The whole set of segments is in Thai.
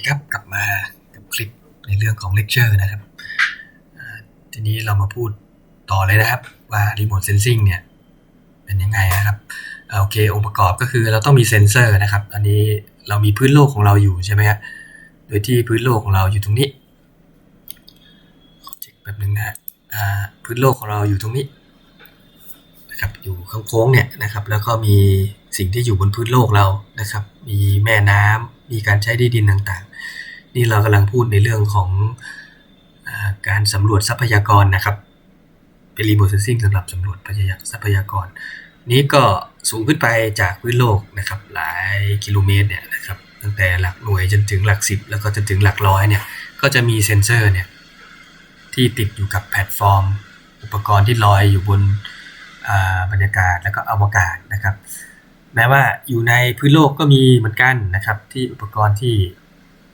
ดีครับกลับมากับคลิปในเรื่องของเลคเชอร์นะครับทีนี้เรามาพูดต่อเลยนะครับว่ารีโมทเซนซิงเนี่ยเป็นยังไงนะครับอโอเคองค์ประกอบก็คือเราต้องมีเซนเซอร์นะครับ อันนี้เรามีพื้นโลกของเราอยู่ใช่ไหมครับโดยที่พื้นโลกของเราอยู่ตรงนี้เช็คแป๊บนึงนะฮะพื้นโลกของเราอยู่ตรงนี้นะครับอยู่ข้างโค้งเนี่ยนะครับ แล้วก็มีสิ่งที่อยู่บนพื้นโลกเรานะครับ มีแม่น้ำ มีการใช้ที่ดินต่างๆ นี่เรากำลังพูดในเรื่องของอการสำรวจทรัพยากรนะครับ เป็นรีโมทเซนซิงสำหรับสำรวจทรัพยากร นี้ก็สูงขึ้นไปจากพื้นโลกนะครับ หลายกิโลเมตรเนี่ยนะครับตั้งแต่หลักหน่วยจนถึงหลักสิบแล้วก็จนถึงหลักร้อยเนี่ยก็จะมีเซ็นเซอร์เนี่ยที่ติดอยู่กับแพลตฟอร์ม อุปกรณ์ที่ลอยอยู่บนบรรยากาศแล้วก็อวกาศนะครับ แม้ว่าอยู่ในพื้นโลกก็มีเหมือนกันนะครับ ที่อุปกรณ์ที่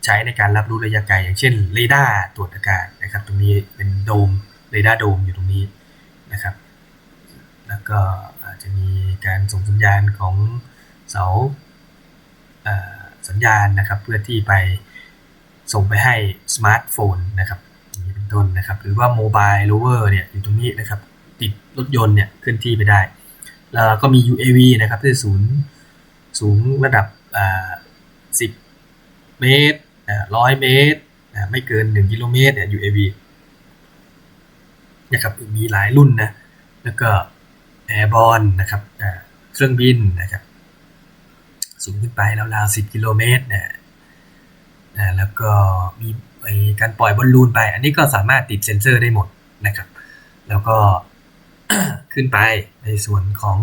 ใช้ในการรับรู้ระยะไกลอย่างเช่นเรดาร์ตรวจอากาศนะครับ ตรงนี้เป็นโดมเรดาร์โดมอยู่ตรงนี้นะครับ แล้วก็อาจจะมีการส่งสัญญาณของเสาสัญญาณนะครับ เพื่อที่ไปส่งไปให้สมาร์ทโฟนนะครับอย่างนี้เป็นต้นนะครับ หรือว่าโมบายโลเวอร์เนี่ยอยู่ตรงนี้นะครับ ติดรถยนต์เนี่ยเคลื่อนที่ไปได้ แล้วก็มี UAV นะครับที่ศูนย์สูงระดับ10เมตรร้อยเมตร ไม่เกิน 1 กิโลเมตรเนี่ย UAV นะครับมีหลายรุ่นนะ แล้วก็แอร์บอลนะครับเครื่องบินนะครับ สูงขึ้นไปราวๆ10กิโลเมตรนะอ่าแล้วก็มีการปล่อยบอลลูนไป อันนี้ก็สามารถติดเซ็นเซอร์ได้หมดนะครับ แล้วก็ ขึ้นไปในส่วนของ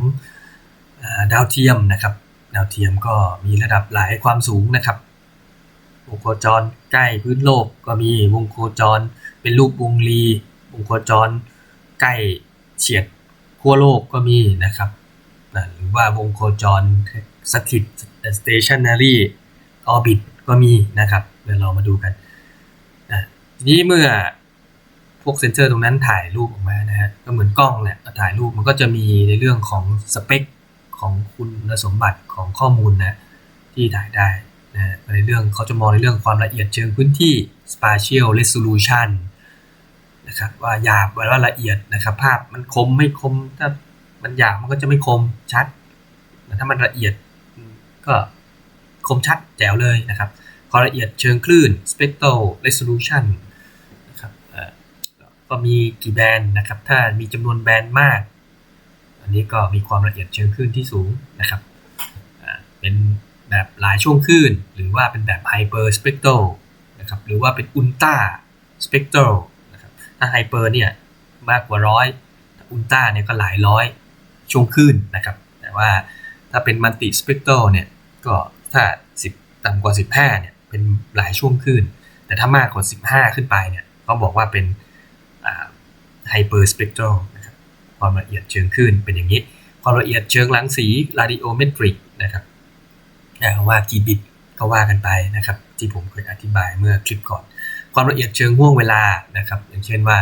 อดาวเทียมนะครับ ดาวเทียมก็มีระดับหลายความสูงนะครับ วงโคจรใกล้พื้นโลกก็มีวงโคจรเป็นรูปวงรี วงโคจรใกล้เฉียดขั้วโลกก็มีนะครับหรือว่าวงโคจรสถิต stationary orbit ก็มีนะครับ เดี๋ยวเรามาดูกันนะทีนี้เมื่อ พวกเซนเซอร์ตรงนั้นถ่ายรูปออกมานะฮะก็เหมือนกล้องเนี่ยถ่ายรูปมันก็จะมีในเรื่องของสเปคของคุณสมบัติของข้อมูลนะที่ถ่ายได้นะในเรื่องเขาจะมองในเรื่องความละเอียดเชิงพื้นที่ spatial resolution นะครับว่าหยาบว่าละเอียดนะครับภาพมันคมไม่คมถ้ามันหยาบมันก็จะไม่คมชัดแต่ถ้ามันละเอียดก็คมชัดแจ๋วเลยนะครับความละเอียดเชิงคลื่น spectral resolution ก็มีกี่แบรนด์นะครับ ถ้ามีจำนวนแบรนด์มาก อันนี้ก็มีความละเอียดเชิงคลื่นที่สูงนะครับ เป็นแบบหลายช่วงคลื่น หรือว่าเป็นแบบไฮเปอร์สเปกโตรนะครับ หรือว่าเป็นอุลตราสเปกโตรนะครับ ถ้าไฮเปอร์เนี่ยมากกว่าร้อยอุลตราเนี่ยก็หลายร้อยช่วงคลื่นนะครับ แต่ว่าถ้าเป็นมัลติสเปกโตรเนี่ย ก็ถ้า 10 ต่ำกว่า 15เนี่ย เป็นหลายช่วงคลื่น แต่ถ้ามากกว่า 15 ขึ้นไปเนี่ย ก็บอกว่าเป็น ไฮเปอร์สเปกตรนะครับความละเอียดเชิงคลื่นเป็นอย่างนี้ ความละเอียดเชิงรังสีร a ดิโอเมตริกนะครับว่ากี่บิตก็ว่ากันไปนะครับ ที่ผมเคยอธิบายเมื่อคลิปก่อน ความละเอียดเชิงห่วงเวลานะครับ อย่างเช่นว่า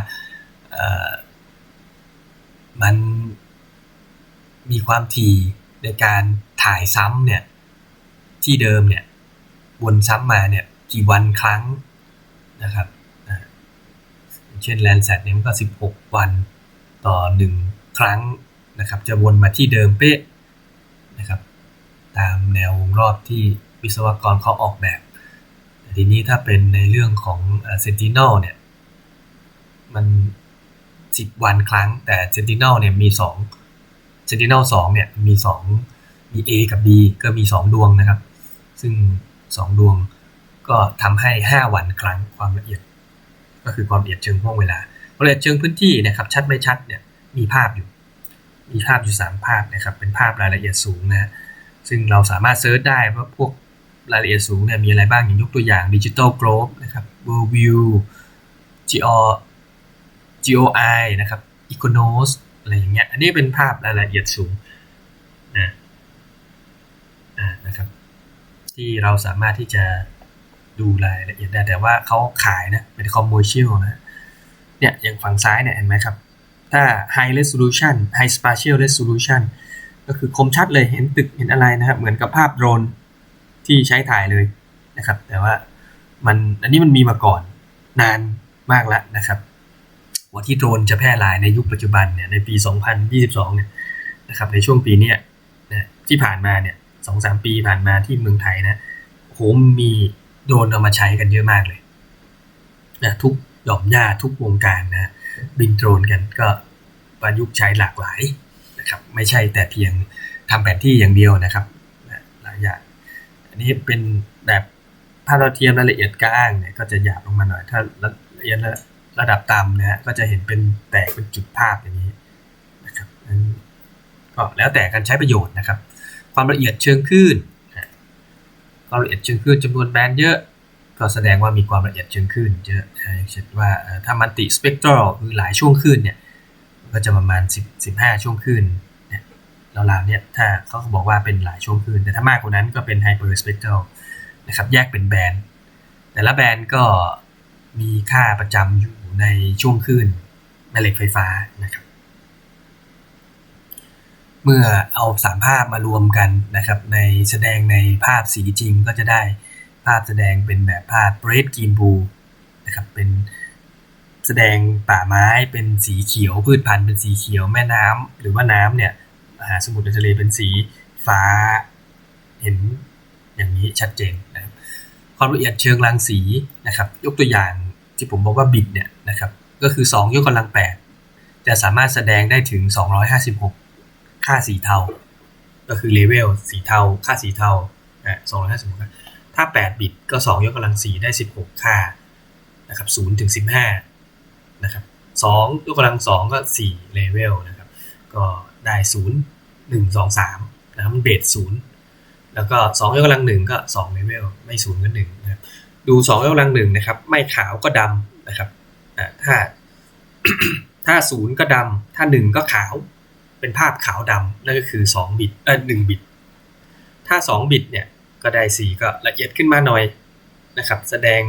มันมีความถี่ในการถ่ายซ้ำเนี่ยที่เดิมเนี่ยวนซ้ำมาเนี่ยกี่วันครั้งนะครับ เช่น Landsat เนี่ยมันก็ 16 วันต่อ 1 ครั้งนะครับ จะวนมาที่เดิมเป๊ะนะครับ ตามแนววงรอบที่วิศวกรเขาออกแบบทีนี้ถ้าเป็นในเรื่องของ Sentinel เนี่ย มัน 10 วันครั้ง แต่ Sentinel เนี่ยมี2 Sentinel 2เนี่ยมี2มี A กับ B ก็มี 2 ดวงนะครับ ซึ่ง 2 ดวงก็ทำให้ 5 วันครั้งความละเอียด ก็คือความละเอียดเชิงห่วงเวลาความละเอียดเชิงพื้นที่นะครับชัดไม่ชัดเนี่ยมีภาพอยู่ มีภาพอยู่ 3 ภาพนะครับเป็นภาพรายละเอียดสูงนะซึ่งเราสามารถเซิร์ชได้ว่าพวกรายละเอียดสูงเนี่ยมีอะไรบ้างอย่างยกตัวอย่าง Digital Globe นะครับ World View G O GOI นะครับ Econos อะไรอย่างเงี้ยอันนี้เป็นภาพรายละเอียดสูงนะนะครับที่เราสามารถที่จะ ดูรายละเอียดได้แต่ว่าเขาขายนะ เป็นคอมเมอร์เชียลนะเนี่ยอย่างฝั่งซ้ายเนี่ยเห็นไหมครับ ถ้า high resolution high spatial resolution ก็คือคมชัดเลยเห็นตึกเห็นอะไรนะครับ เหมือนกับภาพโดรนที่ใช้ถ่ายเลยนะครับ แต่ว่ามันอันนี้มันมีมาก่อนนานมากแล้วนะครับว่าที่โดรนจะแพร่หลายในยุคปัจจุบันเนี่ยในปี 2022 เนี่ยนะครับในช่วงปีนี้นะที่ผ่านมาเนี่ยสองสามปีผ่านมาที่เมืองไทยนะโหมี โดรนเอามาใช้กันเยอะมากเลยนะทุกหย่อมหญ้าทุกวงการนะบินโดรนกันก็ประยุกต์ใช้หลากหลายนะครับไม่ใช่แต่เพียงทำแผนที่อย่างเดียวนะครับหลายอย่างอันนี้เป็นแบบภาพเราเทียมรายละเอียดกลางเนี่ยก็จะหยาบลงมาหน่อยถ้าละเอียดระดับต่ำนะฮะก็จะเห็นเป็นแตกเป็นจุดภาพอย่างนี้นะครับนั้นก็แล้วแต่การใช้ประโยชน์นะครับ ความละเอียดเชิงคลื่น ความละเอียดเชิงคลื่นจำนวนแบนด์เยอะ ก็แสดงว่ามีความละเอียดเชิงคลื่นเยอะเช่นว่าถ้ามันติสเปกตรัลคือหลายช่วงคลื่นเนี่ยก็จะประมาณ 10 15 ช่วงคลื่นเนี่ยราวๆเนี่ยถ้าเขาบอกว่าเป็นหลายช่วงคลื่นแต่ถ้ามากกว่านั้นก็เป็นไฮเปอร์สเปกตรัลนะครับแยกเป็นแบนด์แต่ละแบนด์ก็มีค่าประจำอยู่ในช่วงคลื่นแม่เหล็กไฟฟ้านะครับ เมื่อเอาสามภาพมารวมกันนะครับ ในแสดงในภาพสีจริงก็จะได้ภาพแสดงเป็นแบบภาพเบรดกรีนบูนะครับเป็นแสดงป่าไม้เป็นสีเขียว พืชพันธุ์เป็นสีเขียวแม่น้ำหรือว่าน้ำเนี่ยมหาสมุทรทะเลเป็นสีฟ้าเห็นอย่างนี้ชัดเจนนะครับความละเอียดเชิงรังสีนะครับ ยกตัวอย่างที่ผมบอกว่าบิตเนี่ยนะครับก็คือ 2 ยกกำลัง 8 จะสามารถแสดงได้ถึง 256 ค่าสีเทา ก็คือเลเวลสีเทา ค่าสีเทาอะ256ถ้า8บิตก็2ยกกำลัง4ได้16ค่านะครับ0ถึง15นะครับ2ยกกำลัง2ก็4เลเวลนะครับ ก็ได้0 1 2 3นะครับมันเบส0แล้วก็2ยกกำลัง1ก็2เลเวลไม่0ก็1นะครับดู2ยกกำลัง1นะครับ ไม่ขาวก็ดำนะครับถ้าถ้า0ก็ดำถ้า1ก็ขาว เป็นภาพขาวดำนั่นก็คือ2บิตเออ1บิต ถ้า 2 บิตเนี่ยก็ได้4ก็ละเอียดขึ้นมาหน่อยนะครับ แสดง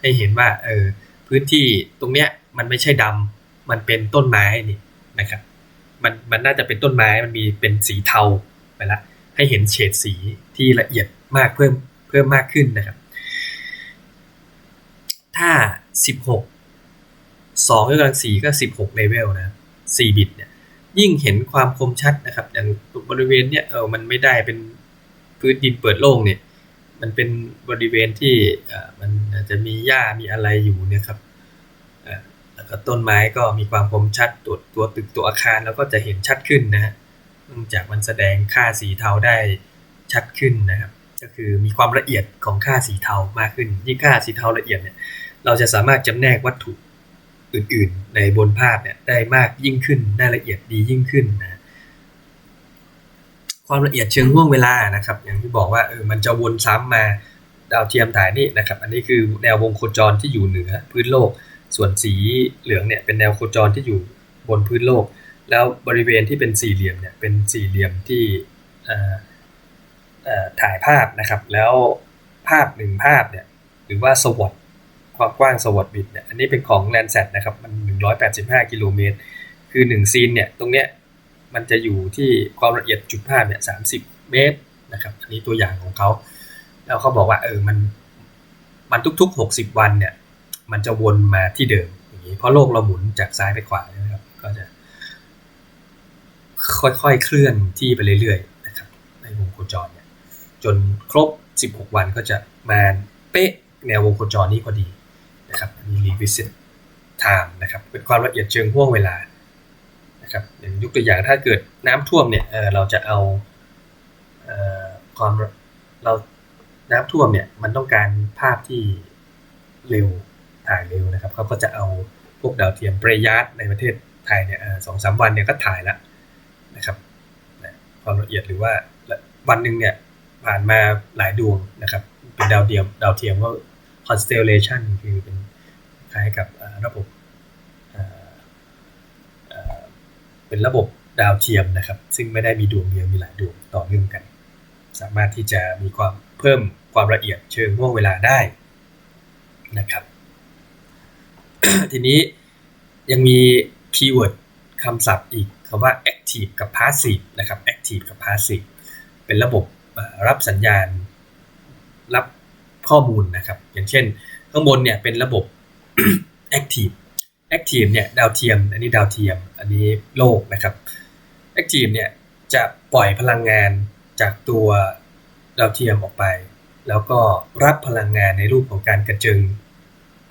ให้เห็นว่าเออพื้นที่ตรงเนี้ยมันไม่ใช่ดำมันเป็นต้นไม้นี่นะครับ มันมันน่าจะเป็นต้นไม้มันมีเป็นสีเทาไปละให้เห็นเฉดสีที่ละเอียดมากเพิ่มเพิ่มมากขึ้นนะครับ ถ้า 16 2ยกกำลัง4ก็ 16เลเวลนะ4บิตเนี่ย ยิ่งเห็นความคมชัดนะครับ อย่างบริเวณเนี้ยเออมันไม่ได้เป็นพื้นดินเปิดโล่งเนี่ย มันเป็นบริเวณที่มันจะมีหญ้ามีอะไรอยู่เนี่ยครับแล้วก็ต้นไม้ก็มีความคมชัดตัวตัวตึกตัวอาคารแล้วก็จะเห็นชัดขึ้นนะฮะเนื่องจากมันแสดงค่าสีเทาได้ชัดขึ้นนะครับ ก็คือมีความละเอียดของค่าสีเทามากขึ้นยิ่งค่าสีเทาละเอียดเนี่ยเราจะสามารถจำแนกวัตถุ อื่นๆ ในบนภาพเนี่ยได้มากยิ่งขึ้นได้ละเอียดดียิ่งขึ้นนะความละเอียดเชิงห่วงเวลานะครับ อย่างที่บอกว่าเออมันจะวนซ้ำมาดาวเทียมถ่ายนี่นะครับ อันนี้คือแนววงโคจรที่อยู่เหนือพื้นโลก ส่วนสีเหลืองเนี่ยเป็นแนวโคจรที่อยู่บนพื้นโลก แล้วบริเวณที่เป็นสี่เหลี่ยมเนี่ยเป็นสี่เหลี่ยมที่ถ่ายภาพนะครับ แล้วภาพหนึ่งภาพเนี่ยหรือว่าสวอต ความกว้างสวอตบิตเนี่ยอันนี้เป็นของ Landsat นะครับ มัน 185 กิโลเมตร คือ 1 ซีนเนี่ย ตรงเนี้ยมันจะอยู่ที่ความละเอียดจุดภาพเนี่ย 30 เมตรนะครับ อันนี้ตัวอย่างของเขา แล้วเขาบอกว่าเออ มัน มันทุกๆ 60 วันเนี่ย มันจะวนมาที่เดิมอย่างนี้ เพราะโลกเราหมุนจากซ้ายไปขวานะครับ ก็จะ ค่อยๆ เคลื่อนที่ไปเรื่อยๆนะครับ ในวงโคจรเนี่ย จนครบ 16 วันก็จะมาเป๊ะแนววงโคจรนี้พอดี นะครับมี revisit time นะครับเป็นความละเอียดเชิงห่วงเวลานะครับอย่างยกตัวอย่างถ้าเกิดน้ำท่วมเนี่ยเเราจะเอาเอความเราน้ำท่วมเนี่ยมันต้องการภาพที่เร็วถ่ายเร็วนะครับเขาก็จะเอาพวกดาวเทียมเบรยัสในประเทศไทยเนี่ยสองสามวันเนี่ยก็ถ่ายแล้วนะครับความละเอียดหรือว่าวันหนึ่งเนี่ยผ่านมาหลายดวงนะครับเป็นดาวเทียมดาวเทียมก็ constellation คือเป็น ล้ายกับระบบเป็นระบบดาวเทียมนะครับ ซึ่งไม่ได้มีดวงเดียวมีหลายดวงต่อเนื่องกัน สามารถที่จะมีความเพิ่มความละเอียดเชิงห่วงเวลาได้นะครับ ทีนี้ยังมีคีย์เวิร์ดคำศัพท์อีกคำว่า active กับ passive นะครับ active กับ passive เป็นระบบรับสัญญาณรับข้อมูลนะครับ อย่างเช่น ข้างบนเนี่ยเป็นระบบ Active Active เนี่ยดาวเทียม อันนี้ดาวเทียม อันนี้โลกนะครับ Active เนี่ยจะปล่อยพลังงานจากตัวดาวเทียมออกไป แล้วก็รับพลังงานในรูปของการกระเจิง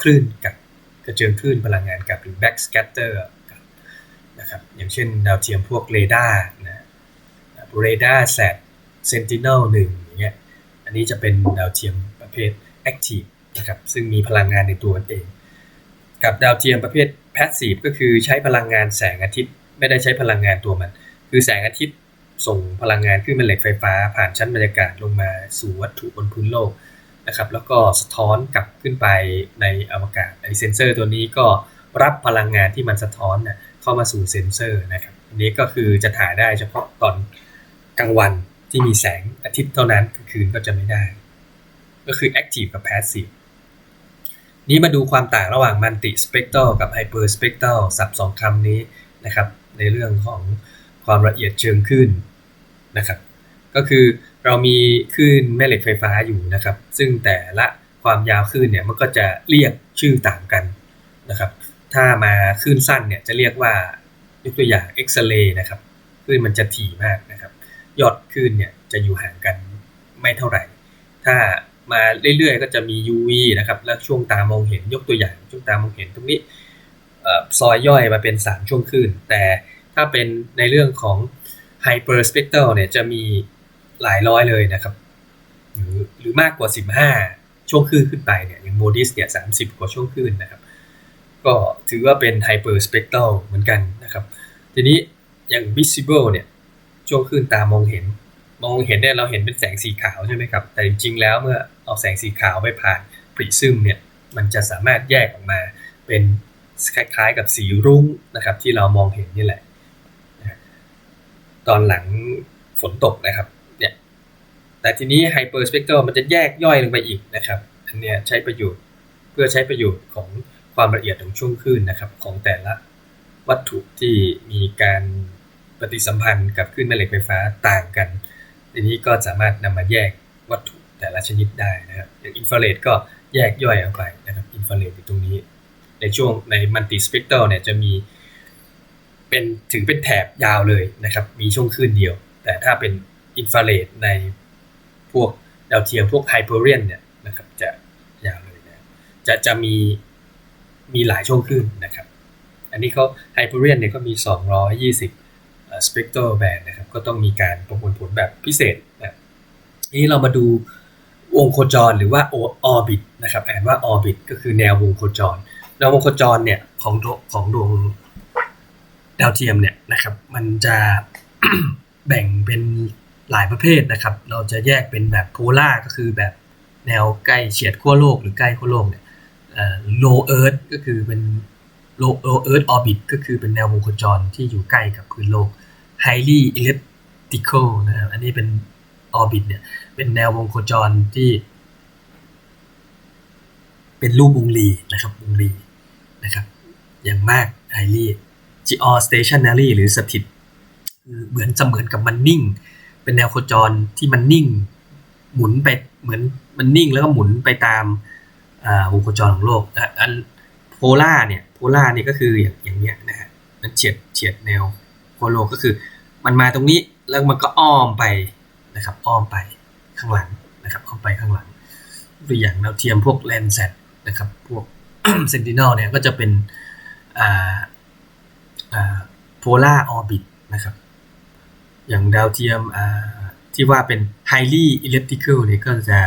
คลื่นกับกระเจิงคลื่นพลังงานกับหรือ backscatter กับนะครับอย่างเช่นดาวเทียมพวกเรดาร์นะเรดาร์แซดเซนติเนลหนึ่งอย่างเงี้ยอันนี้จะเป็นดาวเทียมประเภท active นะครับซึ่งมีพลังงานในตัวมันเอง กับดาวเทียมประเภท passive ก็คือใช้พลังงานแสงอาทิตย์ ไม่ได้ใช้พลังงานตัวมัน คือแสงอาทิตย์ส่งพลังงานขึ้นแม่เหล็กไฟฟ้า ผ่านชั้นบรรยากาศลงมาสู่วัตถุบนพื้นโลกนะครับแล้วก็สะท้อนกลับขึ้นไปในอวกาศไอเซนเซอร์ตัวนี้ก็รับพลังงานที่มันสะท้อนนะเข้ามาสู่เซนเซอร์นะครับอันนี้ก็คือจะถ่ายได้เฉพาะตอนกลางวันที่มีแสงอาทิตย์เท่านั้นกลางคืนก็จะไม่ได้ ก็คือ active กับ passive นี้มาดูความต่างระหว่าง multi spectral กับ hyper spectral สับสองคำนี้นะครับในเรื่องของความละเอียดเชิงคลื่นนะครับ ก็คือเรามีคลื่นแม่เหล็กไฟฟ้าอยู่นะครับ ซึ่งแต่ละความยาวคลื่นเนี่ยมันก็จะเรียกชื่อต่างกันนะครับ ถ้ามาคลื่นสั้นเนี่ยจะเรียกว่ายกตัวอย่างเอ็กซเรย์นะครับคลื่นมันจะถี่มากนะครับ ยอดคลื่นเนี่ยจะอยู่ห่างกันไม่เท่าไหร่ ถ้า มาเรื่อยๆ ก็จะมี UV นะครับ แล้วช่วงตามองเห็นยกตัวอย่าง ช่วงตามองเห็นตรงนี้ซอยย่อยมาเป็น 3 ช่วงคลื่น แต่ถ้าเป็นในเรื่องของ Hyper Spectral เนี่ยจะมีหลายร้อยเลยนะครับ หรือหรือมากกว่า 15 ช่วงคลื่นขึ้นไปเนี่ยอย่างโมดิสเนี่ย30กว่าช่วงคลื่นนะครับ ก็ถือว่าเป็น Hyper Spectral เหมือนกันนะครับ ทีนี้อย่าง Visible เนี่ยช่วงคลื่นตามองเห็น มองเห็นเนี่ยเราเห็นเป็นแสงสีขาวใช่ไหมครับ แต่จริงๆแล้วเมื่อเอาแสงสีขาวไปผ่านปริซึมเนี่ยมันจะสามารถแยกออกมาเป็นคล้ายๆกับสีรุ้งนะครับ ที่เรามองเห็นนี่แหละ ตอนหลังฝนตกนะครับเนี่ยแต่ทีนี้ไฮเปอร์สเปกตรัลมันจะแยกย่อยลงไปอีกนะครับ อันเนี้ยใช้ประโยชน์เพื่อใช้ประโยชน์ของความละเอียดของช่วงคลื่นนะครับ ของแต่ละวัตถุที่มีการปฏิสัมพันธ์กับคลื่นแม่เหล็กไฟฟ้าต่างกัน ทีนี้ก็สามารถนำมาแยกวัตถุแต่ละชนิดได้นะครับอย่างอินฟราเรดก็แยกย่อยออกไปนะครับอินฟราเรดอยู่ตรงนี้ ในช่วงในมัลติสเปกตรัลเนี่ยจะมี เป็นถึงเป็นแถบยาวเลยนะครับ มีช่วงคลื่นเดียว แต่ถ้าเป็นอินฟราเรดในพวกดาวเทียมพวกไฮเปอร์เรียนเนี่ยนะครับจะยาวเลยนะจะจะมีมีหลายช่วงคลื่นนะครับ อันนี้เขาไฮเปอร์เรียนเนี่ยก็มี 220 สเปกตรัลแบนนะครับก็ต้องมีการประมวลผลแบบพิเศษนะนี้เรามาดูวงโคจรหรือว่าออร์บิทนะครับอ่านว่าออร์บิทก็คือแนววงโคจรแนววงโคจรเนี่ยของของดวงดาวเทียมเนี่ยนะครับ มันจะแบ่งเป็นหลายประเภทนะครับ เราจะแยกเป็นแบบโพล่าก็คือแบบแนวใกล้เฉียดขั้วโลกหรือใกล้ขั้วโลกเนี่ยโลเอิร์ธก็คือเป็นโลเอิร์ธออร์บิทก็คือเป็นแนววงโคจรที่อยู่ใกล้กับพื้นโลก highly elliptical นะครับอันนี้เป็นออร์บิทเนี่ย เป็นแนววงโคจรที่ เป็นรูปวงรีนะครับวงรีนะครับ อย่างมาก highly geostationary หรือสถิตเหมือนเสมือนกับมันนิ่ง เป็นแนวโคจรที่มันนิ่ง หมุนไปเหมือนมันนิ่งแล้วก็หมุนไปตามวงโคจรของโลกอันโพล่าเนี่ยโพล่าเนี่ยก็คืออย่างอย่างเนี้ยนะฮะนั้นเฉียดเฉียดแนว โคโลก็คือ มันมาตรงนี้แล้วมันก็อ้อมไปนะครับ อ้อมไปข้างหลังนะครับอ้อมไปข้างหลังตัวอย่างดาวเทียมพวกแลนแซดนะครับ พวกเซนติเนลเนี่ยก็จะเป็นโพล่าออร์บิทนะครับ อย่างดาวเทียมที่ว่าเป็น highly elliptical เนี่ยก็จะ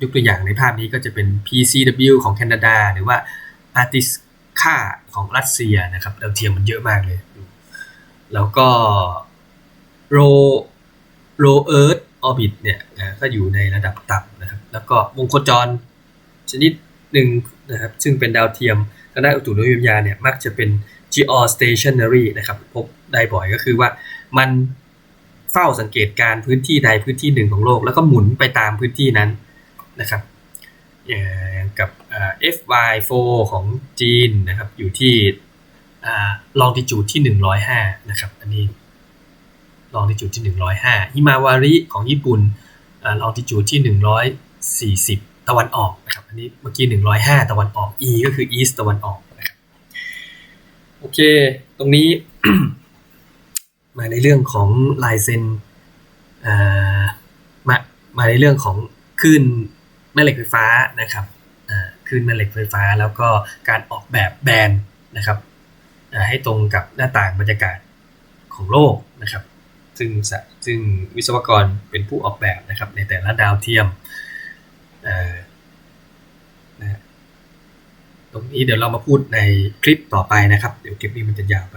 ยกตัวอย่างในภาพนี้ก็จะเป็น PCW ของแคนาดา หรือว่า Artis ค่าของรัสเซียนะครับดาวเทียมมันเยอะมากเลย แล้วก็โรโรเอิร์ธออร์บิทเนี่ยก็อยู่ในระดับต่ำนะครับ แล้วก็วงโคจรชนิดหนึ่งนะครับซึ่งเป็นดาวเทียมทางด้านอุตุนิยมวิทยาเนี่ยมักจะเป็น geostationary นะครับพบได้บ่อยก็คือว่ามันเฝ้าสังเกตการพื้นที่ใดพื้นที่หนึ่งของโลก แล้วก็หมุนไปตามพื้นที่นั้นนะครับอย่างกับ FY4 ของจีนนะครับอยู่ที่ ลองติจูดที่ 105 นะครับ อันนี้ลองติจูดที่ 105ฮิมาวาริของญี่ปุ่นลองติจูดที่ 140 ตะวันออกนะครับ อันนี้เมื่อกี้หนึ่งร้อยห้าตะวันออก e ก็คือ east ตะวันออกนะครับ โอเค ตรงนี้ มาในเรื่องของลายเซ็นมามาในเรื่องของคลื่นแม่เหล็กไฟฟ้านะครับอ่าคลื่นแม่เหล็กไฟฟ้า แล้วก็การออกแบบแบรนด์นะครับ ให้ตรงกับหน้าต่างบรรยากาศของโลกนะครับ ซึ่งซึ่งวิศวกรเป็นผู้ออกแบบนะครับในแต่ละดาวเทียมตรงนี้เดี๋ยวเรามาพูดในคลิปต่อไปนะครับ เดี๋ยวคลิปนี้มันจะยาวไป